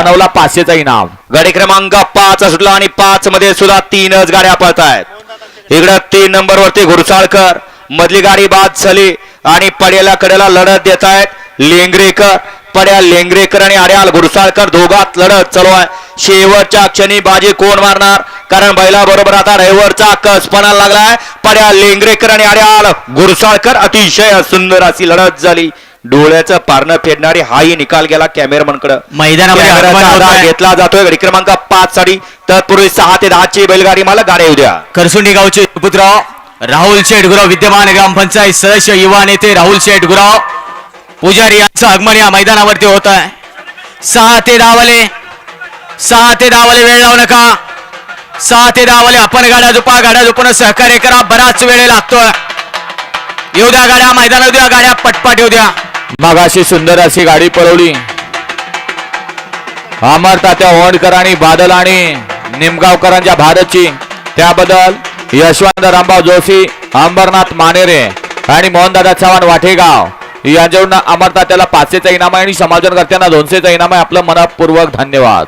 प्रणवला पाचशेचा इनाम गाडी क्रमांक पाच सुटला आणि पाच मध्ये सुद्धा तीनच गाड्या पळत आहेत इकडं तीन नंबर वरती घुरसाळकर मधली गाडी बाद झाली आणि पड्याला कडेला लढत देत आहेत लेंगरेकर. पड्या लेंगरेकर आणि आड्याल घुरसाळकर दोघात लढत चालू आहे. शेवटच्या क्षणी बाजी कोण मारणार? कारण बैला बरोबर आता रेवरचा कसपणा लागलाय. पड्या लेंगरेकर आणि आड्याल घुरसाळकर अतिशय सुंदर अशी लढत झाली. डोळ्याचं पारणं फेडणारी हाही निकाल गेला कॅमेरामनकडे. मैदानामध्ये. घेतला जातोय. गाडी क्रमांक पाच साठी तत्पूर्वी सहा ते दहाची बैलगाडी मला गाड्या येऊ द्या करसुंडी गावचे पुत्र राहुल शेटगुराव विद्यमान ग्रामपंचायत सदस्य युवा नेते राहुल शेटगुराव. पुजारी यांचं आगमन या मैदानावरती होत आहे सहा ते दहावाले सहा ते दहावाले वेळ लावू नका. सहा ते दहावाले आपण गाड्या झुपा गाड्या झुपून सहकार्य करा. बराच वेळ लागतोय. येऊ द्या गाड्या मैदानात येऊ द्या गाड्या पटपट येऊ द्या. मगाशी सुंदर अशी गाडी पळवली. अमर तात्या ओंडकर आणि बादल आणि निमगावकरांच्या भारतची. त्याबद्दल यशवंत रामभाऊ जोशी अंबरनाथ मानेरे आणि मोहनदादा चव्हाण वाठेगाव यांच्याकडून अमर तात्याला पाचशेचा इनाम आहे आणि समाजकर्त्यांना दोनशेचा इनाम आहे. आपलं मनपूर्वक धन्यवाद.